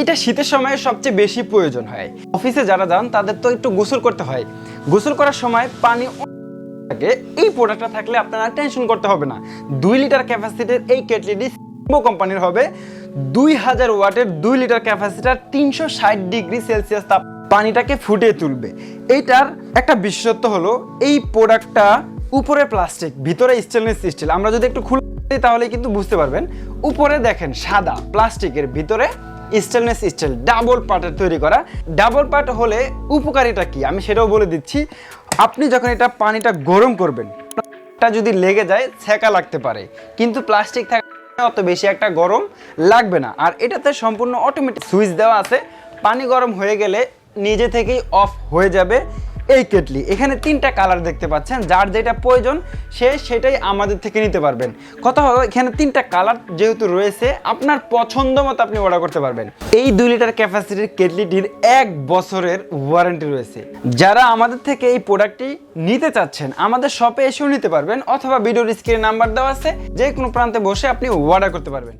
এটা শীতের সময় সবচেয়ে বেশি প্রয়োজন হয়। অফিসে যারা যান, তাদের তো একটু গোসল করতে হয়। গোসল করার সময় পানি থাকে। এই প্রোডাক্টটা থাকলে আপনারা টেনশন করতে হবে না। দুই লিটার ক্যাপাসিটির এই কেটলিটি সিম্বো কোম্পানির হবে। দুই হাজার ওয়াটের দুই লিটার ক্যাপাসিটার তিনশো ষাট ডিগ্রি সেলসিয়াস তাপ পানিটাকে ফুটিয়ে তুলবে। এইটার একটা বিশেষত্ব হলো, এই প্রোডাক্টটা উপরে প্লাস্টিক ভিতরে স্টেনলেস স্টিল আমরা যদি একটু খুলে তাহলে কিন্তু বুঝতে পারবেন। উপরে দেখেন সাদা প্লাস্টিকের ভিতরে স্টেনলেস স্টিল ডাবল পার্টের তৈরি করা। ডাবল পার্ট হলে উপকারিতা কি? আমি সেটাও বলে দিচ্ছি। আপনি যখন এটা পানিটা গরম করবেন যদি লেগে যায় ছেঁকা লাগতে পারে। কিন্তু প্লাস্টিক থাকে অত বেশি একটা গরম লাগবে না। আর এটাতে সম্পূর্ণ অটোমেটিক সুইচ দেওয়া আছে। পানি গরম হয়ে গেলে নিজে থেকেই অফ হয়ে যাবে। এই কেটলি এখানে তিনটা কালার দেখতে পাচ্ছেন, যার যেটা প্রয়োজন, সে সেটাই আমাদের থেকে নিতে পারবেন। কথা হলো, এখানে তিনটা কালার যেহেতু রয়েছে, আপনার পছন্দ মতো আপনি অর্ডার করতে পারবেন। এই দুই লিটার ক্যাপাসিটির কেটলিটির এক বছরের ওয়ারেন্টি রয়েছে। যারা আমাদের থেকে এই প্রোডাক্টটি নিতে চাচ্ছেন, আমাদের শপে এসেও নিতে পারবেন, অথবা ভিডিওর স্ক্রিনে নাম্বার দেওয়া আছে যে কোনো প্রান্তে বসে আপনি অর্ডার করতে পারবেন।